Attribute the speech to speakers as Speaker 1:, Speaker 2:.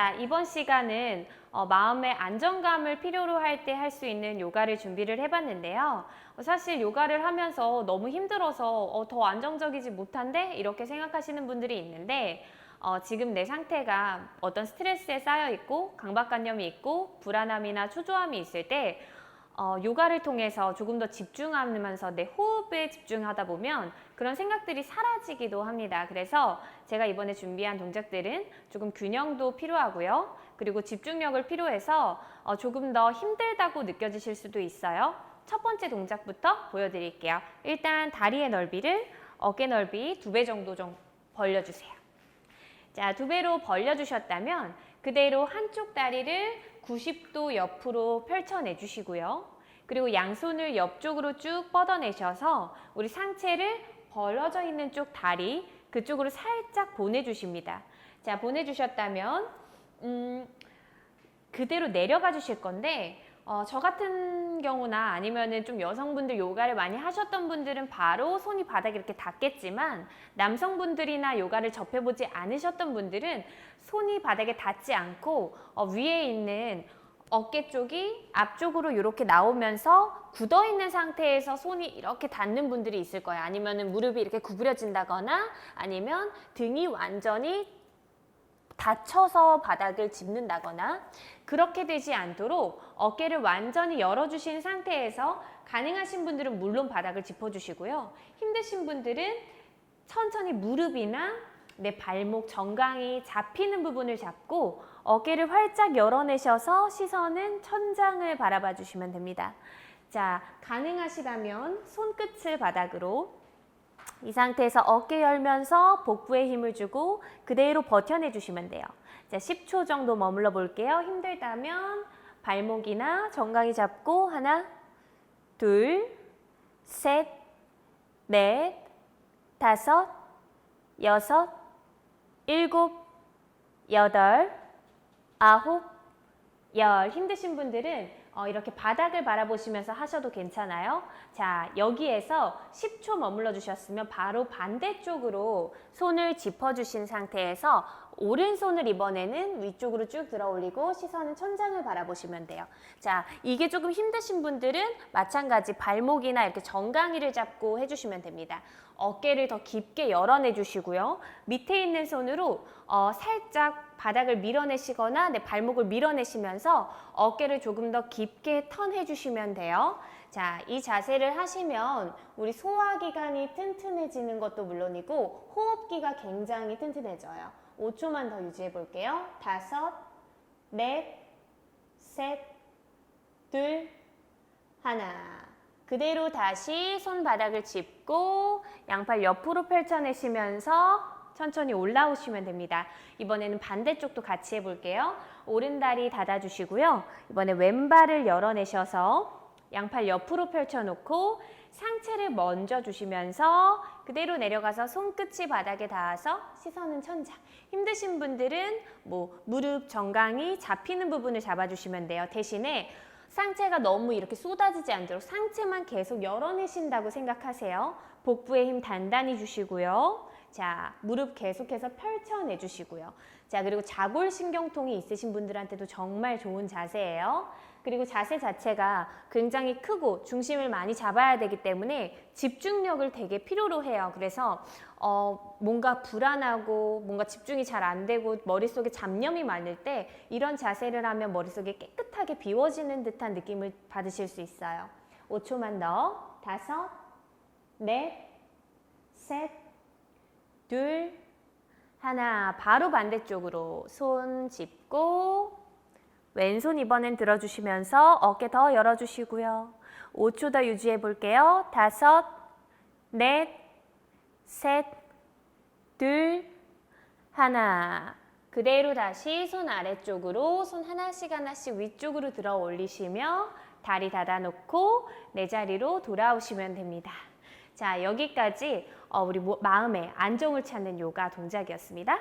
Speaker 1: 자, 이번 시간은 어, 마음의 안정감을 필요로 할 때 할 수 있는 요가를 준비를 해봤는데요. 어, 사실 요가를 하면서 너무 힘들어서 어, 더 안정적이지 못한데 이렇게 생각하시는 분들이 있는데 어, 지금 내 상태가 어떤 스트레스에 쌓여 있고 강박관념이 있고 불안함이나 초조함이 있을 때 어, 요가를 통해서 조금 더 집중하면서 내 호흡에 집중하다 보면 그런 생각들이 사라지기도 합니다. 그래서 제가 이번에 준비한 동작들은 조금 균형도 필요하고요. 그리고 집중력을 필요해서 어, 조금 더 힘들다고 느껴지실 수도 있어요. 첫 번째 동작부터 보여드릴게요. 일단 다리의 넓이를 어깨 넓이 두 배 정도 좀 벌려주세요. 자, 두 배로 벌려주셨다면 그대로 한쪽 다리를 90도 옆으로 펼쳐내 주시고요. 그리고 양손을 옆쪽으로 쭉 뻗어내셔서 우리 상체를 벌어져 있는 쪽 다리 그쪽으로 살짝 보내주십니다. 자, 보내주셨다면 음, 그대로 내려가 주실 건데 어, 저 같은 경우나 아니면은 좀 여성분들 요가를 많이 하셨던 분들은 바로 손이 바닥에 이렇게 닿겠지만 남성분들이나 요가를 접해보지 않으셨던 분들은 손이 바닥에 닿지 않고 어, 위에 있는 어깨 쪽이 앞쪽으로 이렇게 나오면서 굳어 있는 상태에서 손이 이렇게 닿는 분들이 있을 거예요. 아니면은 무릎이 이렇게 구부려진다거나 아니면 등이 완전히 다쳐서 바닥을 짚는다거나 그렇게 되지 않도록 어깨를 완전히 열어주신 상태에서 가능하신 분들은 물론 바닥을 짚어주시고요. 힘드신 분들은 천천히 무릎이나 내 발목 정강이 잡히는 부분을 잡고 어깨를 활짝 열어내셔서 시선은 천장을 바라봐 주시면 됩니다. 자, 가능하시다면 손끝을 바닥으로 이 상태에서 어깨 열면서 복부에 힘을 주고 그대로 버텨내 주시면 돼요. 자, 10초 정도 머물러 볼게요. 힘들다면 발목이나 정강이 잡고 하나, 둘, 셋, 넷, 다섯, 여섯, 일곱, 여덟, 아홉, 열. 힘드신 분들은 어, 이렇게 바닥을 바라보시면서 하셔도 괜찮아요. 자, 여기에서 10초 머물러 주셨으면 바로 반대쪽으로 손을 짚어주신 상태에서 오른손을 이번에는 위쪽으로 쭉 들어 올리고 시선은 천장을 바라보시면 돼요. 자, 이게 조금 힘드신 분들은 마찬가지 발목이나 이렇게 정강이를 잡고 해주시면 됩니다. 어깨를 더 깊게 열어내 주시고요. 밑에 있는 손으로 어, 살짝 바닥을 밀어내시거나 내 발목을 밀어내시면서 어깨를 조금 더 깊게 턴해 주시면 돼요. 자, 이 자세를 하시면 우리 소화기관이 튼튼해지는 것도 물론이고 호흡기가 굉장히 튼튼해져요. 5초만 더 유지해 볼게요. 다섯, 넷, 셋, 둘, 하나. 그대로 다시 손바닥을 짚고 양팔 옆으로 펼쳐내시면서 천천히 올라오시면 됩니다. 이번에는 반대쪽도 같이 해볼게요. 오른다리 닫아주시고요. 이번에 왼발을 열어내셔서 양팔 옆으로 펼쳐놓고 상체를 먼저 주시면서 그대로 내려가서 손끝이 바닥에 닿아서 시선은 천장. 힘드신 분들은 뭐 무릎 정강이 잡히는 부분을 잡아주시면 돼요. 대신에 상체가 너무 이렇게 쏟아지지 않도록 상체만 계속 열어내신다고 생각하세요. 복부에 힘 단단히 주시고요. 자, 무릎 계속해서 펼쳐내 주시고요. 자, 그리고 자골신경통이 있으신 분들한테도 정말 좋은 자세예요. 그리고 자세 자체가 굉장히 크고 중심을 많이 잡아야 되기 때문에 집중력을 되게 필요로 해요. 그래서 어, 뭔가 불안하고 뭔가 집중이 잘 안 되고 머릿속에 잡념이 많을 때 이런 자세를 하면 머릿속에 깨끗하게 비워지는 듯한 느낌을 받으실 수 있어요. 5초만 더. 다섯, 넷, 셋, 둘, 하나. 바로 반대쪽으로 손 짚고 왼손 이번엔 들어주시면서 어깨 더 열어주시고요. 5초 더 유지해 볼게요. 다섯, 넷, 셋, 둘, 하나. 그대로 다시 손 아래쪽으로 손 하나씩 하나씩 위쪽으로 들어 올리시며 다리 닫아놓고 내 자리로 돌아오시면 됩니다. 자, 여기까지 어, 우리 모- 마음의 안정을 찾는 요가 동작이었습니다.